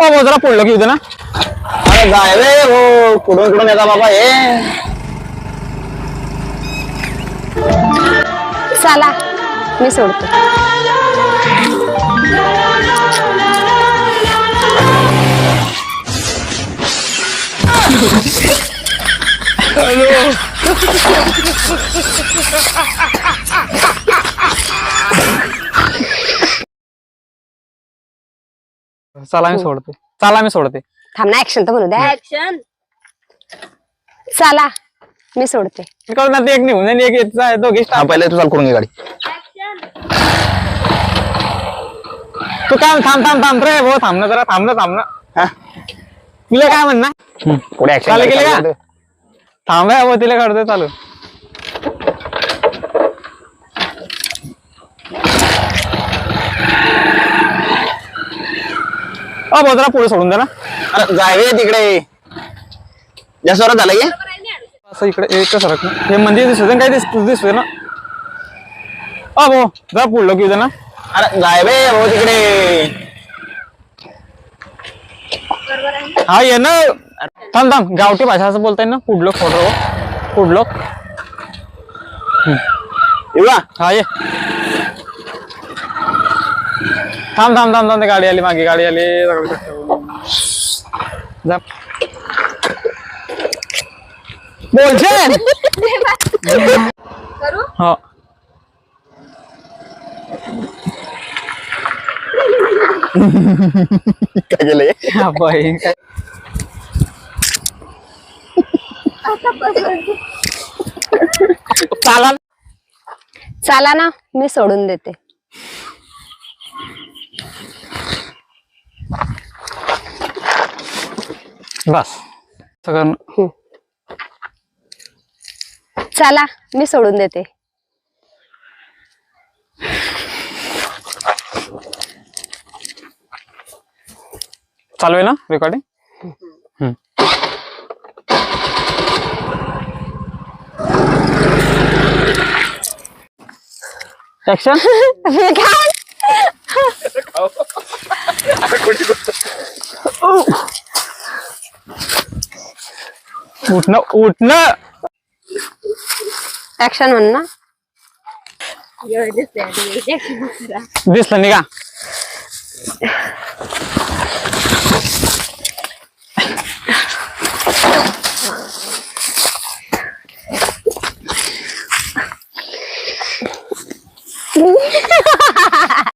हो भाऊ जरा पुढलं की ना. अरे गाय रे हो कुठून कुठून येता बाबा हे? चला मी सोडतो. चला मी सोडते. चला मी सोडते. थांब ना ऍक्शन तर म्हणू द्या ऍक्शन चला मी सोडते. कळून ना ते एक निघून जाईल, एक येत जाय, दोघी हा पहिले तू चाल करून घे गाडी. तू काय थांब थांब थांब. रे भाऊ थांब ना जरा थांब ना थांब ना. हा. तुला काय म्हणणार पुढे ऍक्शन का? थांब रे भाऊ तिला काढतोय चालू. भाऊ जरा पुढे सोडून दे ना. अरे तिकडे. जास्त जोरात झालं की असं इकडे एक सरक हे मंदिर दिसत काय दिस दिसतोय ना. अ भाऊ जरा पुढलं की ना. अरे जाय रे हो तिकडे. हा ये ना. थांब थांब. गावठी भाषा असं बोलताय ना पुढलं खोडं पुढलं. येऊ का? हा ये. थांब थांब थांब थांब ते गाडी आली मागे गाडी आली. जा. करू? हो. काय केलंय? बाई. काय चाला चला ना मी सोडून देते. बस. सगळं चला मी सोडून देते. चालू आहे ना रेकॉर्डिंग ऍक्शन उठणं उठणं ऍक्शन म्हण ना. एवढं दिसतंय आता हे action करा. दिसलं नाही का